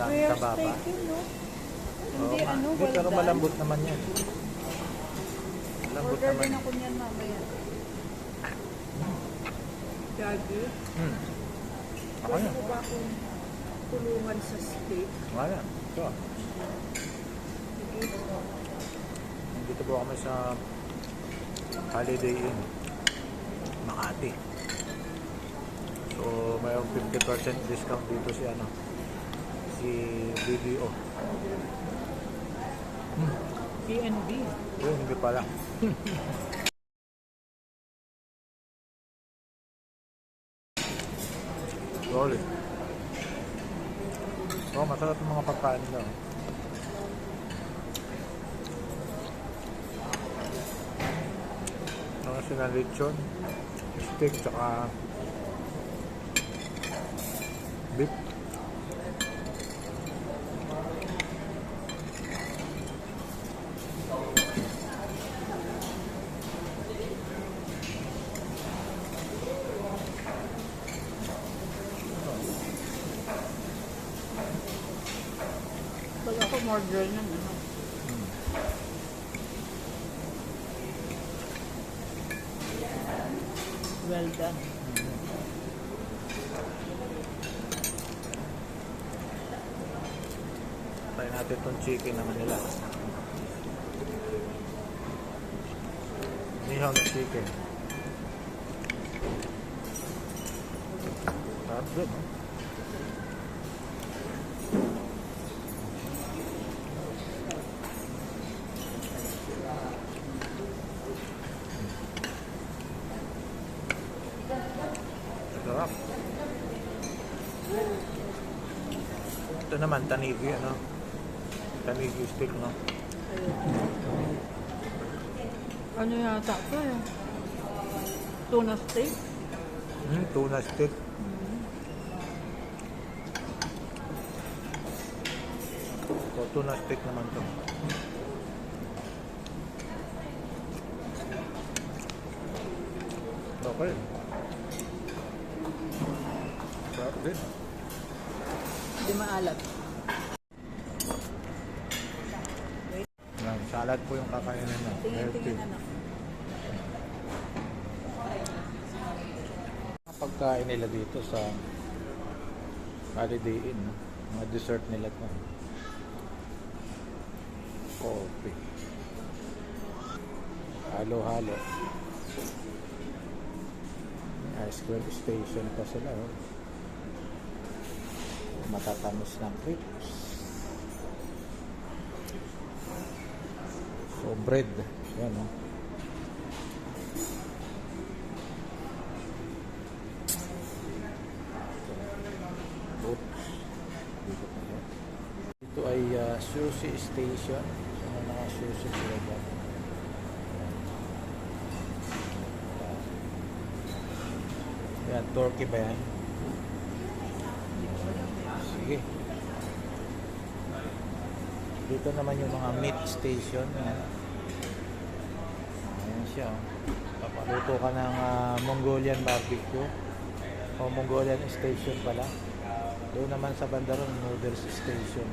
dami sa baba. no? Oo Hindi, nga. ano, Hindi, well pero done. malambot naman yan. Malambot Order naman. din ako niyan mamaya. Gagi. Hmm. Ako yan. Gusto ko ba akong tulungan sa steak? Wala. Ito. Sige. Dito po kami sa Holiday Inn. Makati. So, mayroong 50% discount dito si ano si BDO. PNB. Yun, hindi pala. Solid. Oh, masarap yung mga pagkain nila. oh. Mga sila lechon, steak, tsaka beef. Pag ako more girl na, ano? Well done. Try natin itong chicken naman nila. Nihaw na chicken. Sarap din, no? Sarap. Ito naman, tanigi, ano? Tanigi stick, no? Ano yata ito eh? Tuna steak? Hmm, tuna stick. So, tuna stick naman to. Okay. Sarap din. Hindi maalat. Yan, salad po yung kakainin na. Tingin, tingin anak. Ang pagkain nila dito sa Holiday Inn, no? mga dessert nila to. Coffee. Halo-halo. Ice cream station pa sila. Oh. Matatamis ng crepes. So bread. Yan oh. Ito ay uh, sushi station. So, may mga sushi sila dyan. Yan, turkey ba yan? Sige. Dito naman yung mga meat station. Yan. Ayan siya. oh. Papaluto ka ng ah, Mongolian barbecue. O Mongolian station pala. Doon naman sa Bandaron Noodles Station.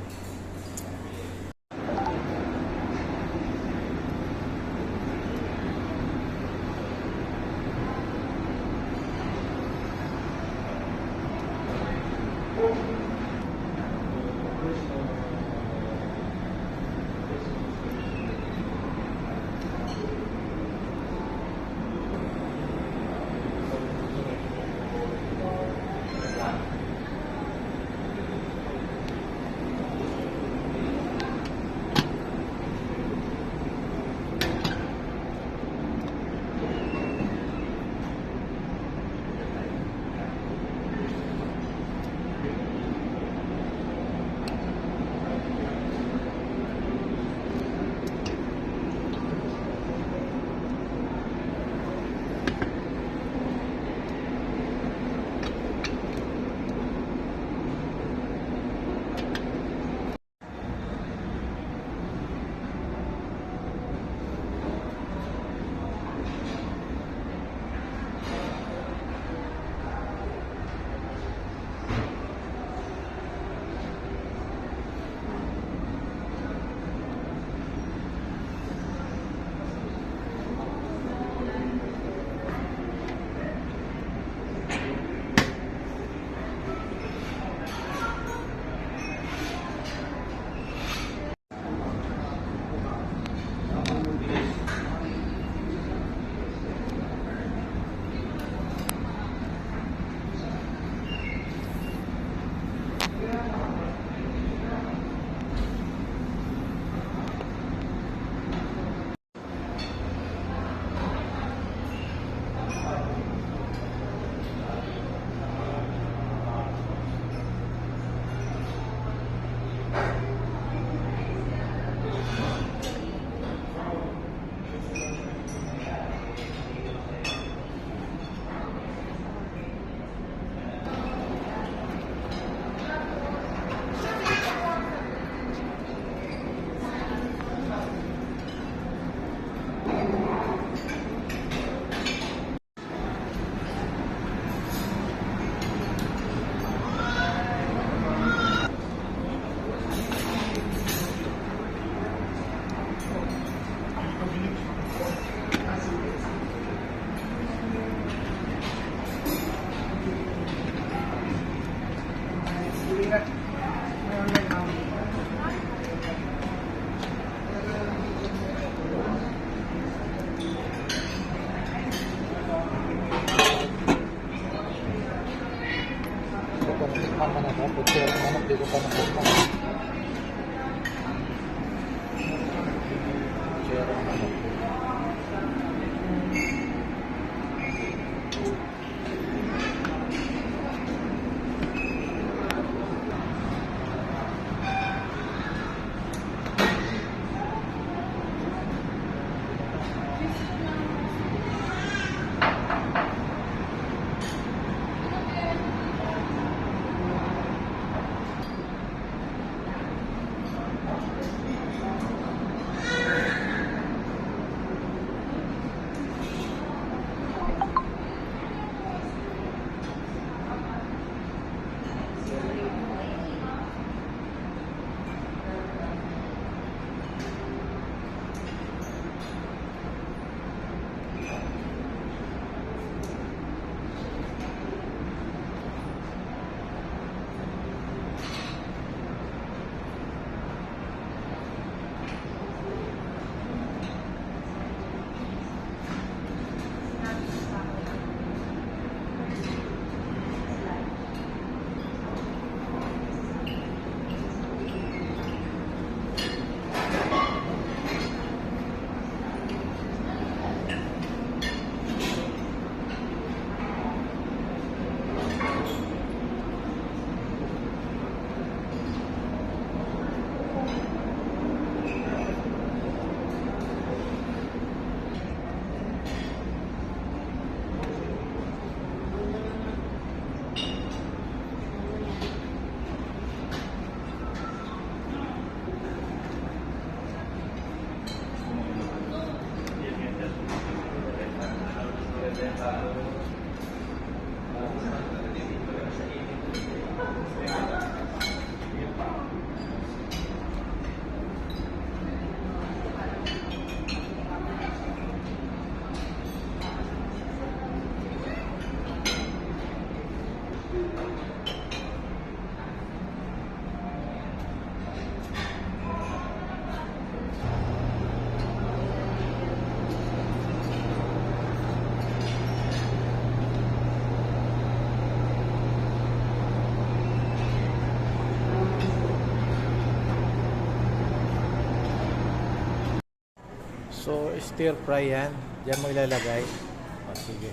So, stir fry yan. Diyan mo ilalagay. O, sige.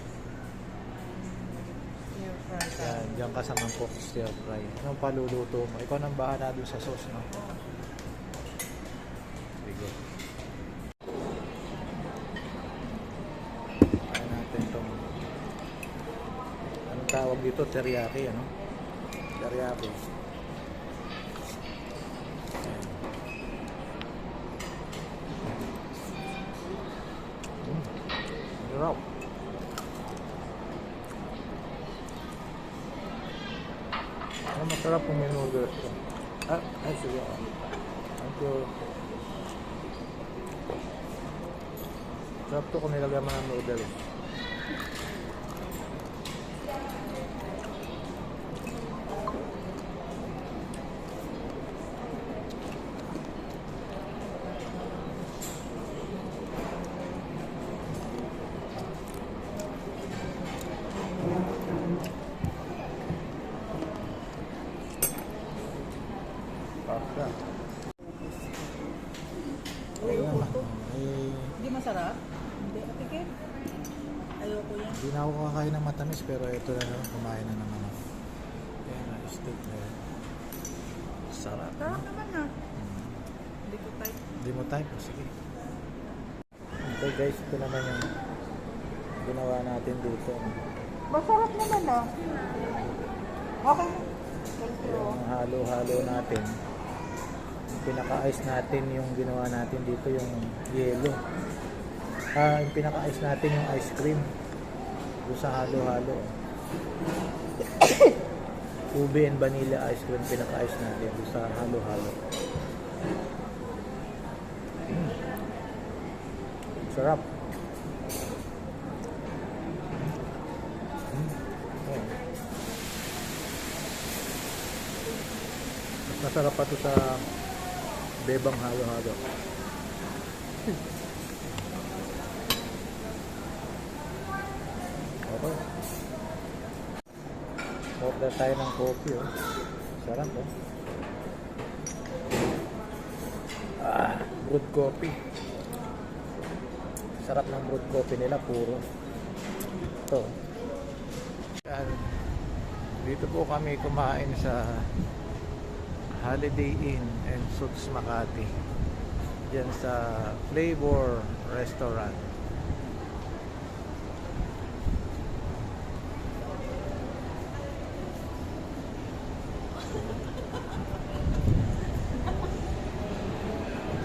Stir fry. Yan, diyan ka sa mangkok stir fry. Anong paluluto mo? Ikaw nang bahala doon sa sauce, no? Sige. Kain natin itong anong tawag dito? Teriyaki, ano? Teriyaki. Ayan. Mm. Sarap. Ah, masarap yung may noodles ko. Ah, ay, sige. ah. Thank you. Sarap to kung nilagyan mo ng noodles. Pasta. Naman. Ay, masarap? Hindi. Atikin. Ayoko yan. Hindi na ako kakain ng matamis pero ito na naman, kumain na naman ako. Ayan na, steak na yun. Sarap. Sarap naman na. Hindi ko type. Hindi mo type? O, Sige. Okay guys, ito naman yung ginawa natin dito. Masarap naman ah. Okay. Thank you. Yung halo-halo natin. Yung pinaka-ice natin yung ginawa natin dito yung yelo. Ah, yung pinaka-ice natin yung ice cream. Doon sa halo-halo. Ube and vanilla ice cream pinaka-ice natin doon sa halo-halo. Mm. Sarap. Mm. Masarap pa to sa bebang halo-halo. Okay. Order tayo ng coffee oh. Sarap oh. Ah, brewed coffee. Sarap ng brewed coffee nila, puro. Ito. Yan. Dito po kami kumain sa Holiday Inn and Suits Makati. Diyan sa Flavor Restaurant.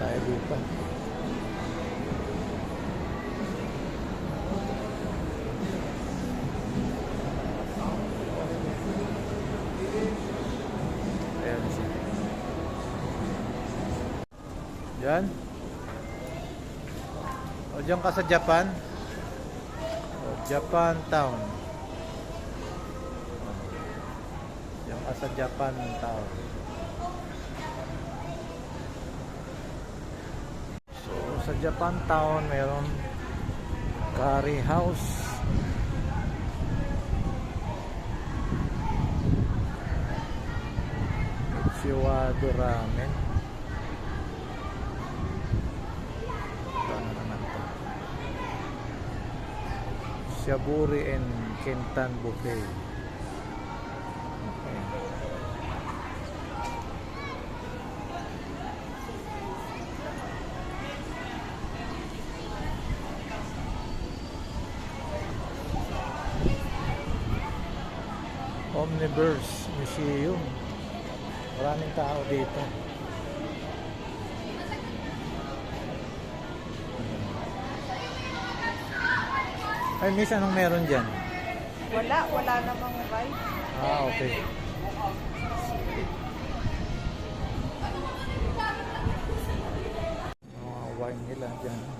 Tayo dito. Ayan siya. Yan. O dyan ka sa Japan. O, Japan Town. Dyan ka sa Japan Town. So, sa Japan Town, meron curry house. Chiwado Ramen. Ito na naman to. Shaburi and Kentan Buffet. Okay. Omniverse Museum. Maraming tao dito. Ay, miss, anong meron dyan? Wala, wala namang ride. Ah, okay. Mga wine nila dyan.